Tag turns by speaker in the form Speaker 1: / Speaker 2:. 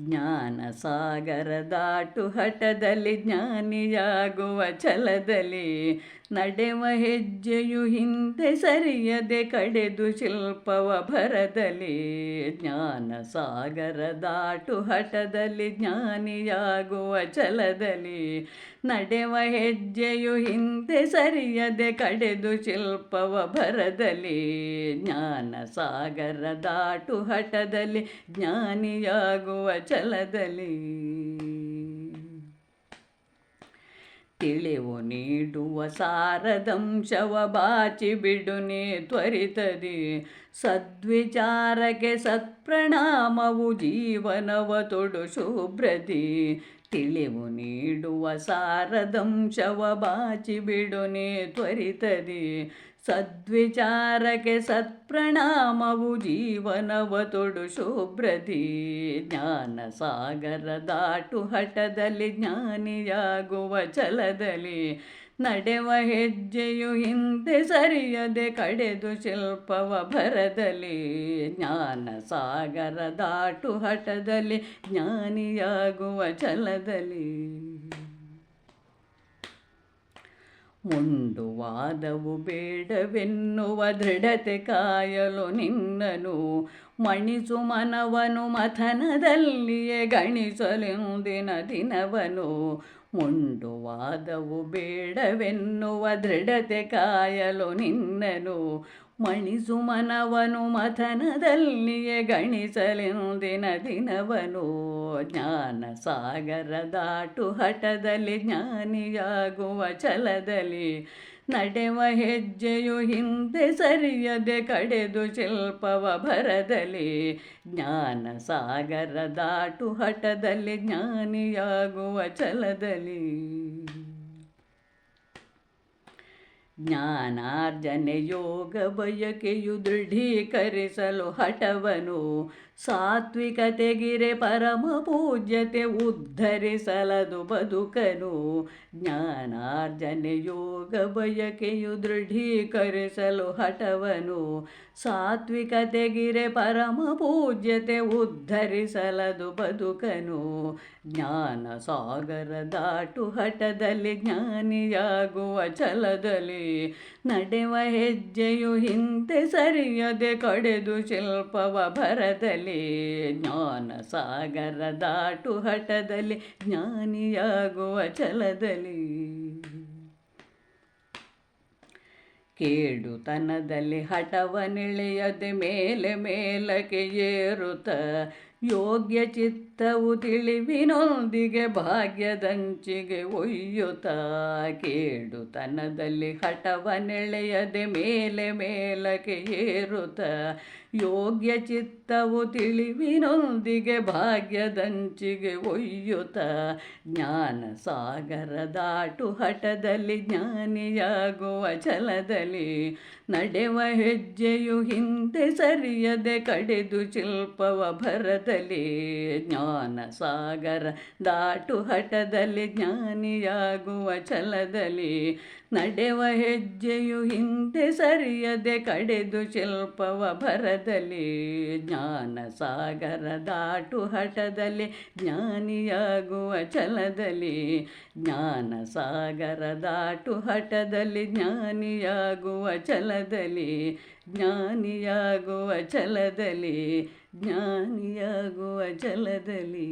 Speaker 1: ಜ್ಞಾನ ಸಾಗರ ದಾಟು ಹಠದಲ್ಲಿ ಜ್ಞಾನಿಯಾಗುವ ಛಲದಲ್ಲಿ ನಡೆವ ಹೆಜ್ಜೆಯು ಹಿಂದೆ ಸರಿಯದೆ ಕಡೆದು ಶಿಲ್ಪವ ಭರದಲ್ಲಿ. ಜ್ಞಾನ ಸಾಗರ ದಾಟು ಹಠದಲ್ಲಿ ಜ್ಞಾನಿಯಾಗುವ ಛಲದಲ್ಲಿ. ನಡೆವ ಹೆಜ್ಜೆಯು ಹಿಂದೆ ಸರಿಯದೆ ಕಡೆದು ಶಿಲ್ಪವ ಭರದಲ್ಲಿ. ಜ್ಞಾನ ಸಾಗರ ದಾಟು ಹಠದಲ್ಲಿ ಜ್ಞಾನಿಯಾಗುವ ಛಲದಲ್ಲಿ. ತಿಳಿವು ನೀಡುವ ಸಾರದಂಶವ ಬಾಚಿ ಬಿಡುನೆ ತ್ವರಿತದಿ. ಸದ್ವಿಚಾರಕ್ಕೆ ಸತ್ಪ್ರಣಾಮವು ಜೀವನವ ತೊಡು ಶುಭ್ರದಿ ತಿಳಿವು ನೀಡುವ ಸಾರದಂಶವ ಬಾಚಿ ಬಿಡುನೆ ತ್ವರಿತದಿ. ಸದ್ವಿಚಾರಕ್ಕೆ ಸತ್ಪ್ರಣಾಮವು ಜೀವನವ ತೊಡು ಶುಭ್ರದಿ ಜ್ಞಾನ ಸಾಗರ ದಾಟು ಹಠದಲ್ಲಿ ಜ್ಞಾನಿಯಾಗುವ ಛಲದಲ್ಲಿ. ನಡೆವ ಹೆಜ್ಜೆಯು ಹಿಂದೆ ಸರಿಯದೆ ಕಡೆದು ಶಿಲ್ಪವ ಭರದಲ್ಲಿ. ಜ್ಞಾನ ಸಾಗರ ದಾಟು ಹಠದಲ್ಲಿ ಜ್ಞಾನಿಯಾಗುವ ಛಲದಲ್ಲಿ. ಮುಂಡುವಾದವು ಬೇಡವೆನ್ನುವ ದೃಢತೆ ಕಾಯಲು ನಿನ್ನನು ಮಣಿಸು ಮನವನು ಮಥನದಲ್ಲಿಯೇ ಗಣಿಸಲೆಂದಿನ ದಿನವನು ಮುಂಡುವಾದವು ಬೇಡವೆನ್ನುವ ದೃಢತೆ ಕಾಯಲು ನಿನ್ನನು. ಮಣಿಸು ಮನವನು ಮಥನದಲ್ಲಿಯೇ ಗಣಿಸಲೆಂದಿನ ದಿನವನು ಜ್ಞಾನ ಸಾಗರ ದಾಟು ಹಠದಲ್ಲಿ ಜ್ಞಾನಿಯಾಗುವ ಛಲದಲ್ಲಿ ನಡೆವ ಹೆಜ್ಜೆಯು ಹಿಂದೆ ಸರಿಯದೆ ಕಡೆದು ಶಿಲ್ಪವ ಭರದಲ್ಲಿ. ಜ್ಞಾನ ಸಾಗರ ದಾಟು ಹಠದಲ್ಲಿ ಜ್ಞಾನಿಯಾಗುವ ಛಲದಲ್ಲಿ. ಜ್ಞಾನಾರ್ಜನೆ ಯೋಗ ಬಯಕೆಯು ದೃಢೀಕರಿಸಲು ಹಠವನು. ಸಾತ್ವಿಕತೆಗಿರೆ ಪರಮ ಪೂಜ್ಯತೆ ಉದ್ಧರಿಸಲದು ಬದುಕನು. ಜ್ಞಾನಾರ್ಜನೆ ಯೋಗ ಬಯಕೆಯು ದೃಢೀಕರಿಸಲು ಹಠವನು. ಸಾತ್ವಿಕತೆಗಿರೆ ಪರಮ ಪೂಜ್ಯತೆ ಉದ್ಧರಿಸಲದು ಬದುಕನು. ಜ್ಞಾನ ಸಾಗರ ದಾಟು ಹಠದಲ್ಲಿ ಜ್ಞಾನಿಯಾಗುವ ಛಲದಲ್ಲಿ ನಡೆವ ಹೆಜ್ಜೆಯು ಹಿಂದೆ ಸರಿಯದೆ ಕಡೆದು ಶಿಲ್ಪವ ಭರದಲ್ಲಿ. ಜ್ಞಾನ ಸಾಗರ ದಾಟು ಹಠದಲ್ಲಿ ಜ್ಞಾನಿಯಾಗುವ ಛಲದಲ್ಲಿ. ಕೇಡುತನದಲ್ಲಿ ಹಠವನಿಳೆಯದೆ ಮೇಲೆ ಮೇಲಕ್ಕೆ ಏರುತ್ತ ಯೋಗ್ಯ ಚಿತ್ತವು ತಿಳಿವಿನೊಂದಿಗೆ ಭಾಗ್ಯದಂಚಿಗೆ ಒಯ್ಯುತ್ತ ಕೇಡುತನದಲ್ಲಿ ಹಠವನೆಳೆಯದೆ ಮೇಲೆ ಮೇಲಕ್ಕೆ ಏರುತ್ತ ಯೋಗ್ಯ ಚಿತ್ತವು ತಿಳಿವಿನೊಂದಿಗೆ ಭಾಗ್ಯದಂಚಿಗೆ ಒಯ್ಯುತ್ತ ಜ್ಞಾನ ಸಾಗರ ದಾಟು ಹಠದಲ್ಲಿ ಜ್ಞಾನಿಯಾಗುವ ಛಲದಲ್ಲಿ ನಡೆವ ಹೆಜ್ಜೆಯು ಹಿಂದೆ ಸರಿಯದೆ ಕಡೆದು ಶಿಲ್ಪವ ಭರದಲ್ಲಿ ಜ್ಞಾನ ಸಾಗರ, ದಾಟು ಹಠದಲ್ಲಿ ಜ್ಞಾನಿಯಾಗುವ ಛಲದಲ್ಲಿ ನಡೆವ ಹೆಜ್ಜೆಯು ಹಿಂದೆ ಸರಿಯದೆ ಕಡೆದು ಶಿಲ್ಪವ ಭರದಲ್ಲಿ. ಜ್ಞಾನ ಸಾಗರ, ದಾಟು ಹಠದಲ್ಲಿ ಜ್ಞಾನಿಯಾಗುವ ಛಲದಲ್ಲಿ ಜ್ಞಾನ ಸಾಗರ, ದಾಟು ಹಠದಲ್ಲಿ ಜ್ಞಾನಿಯಾಗುವ ಛಲದಲ್ಲಿ ಜ್ಞಾನಿಯಾಗುವ ಛಲದಲ್ಲಿ ಜ್ಞಾನಿಯಾಗುವ ಛಲದಲ್ಲಿ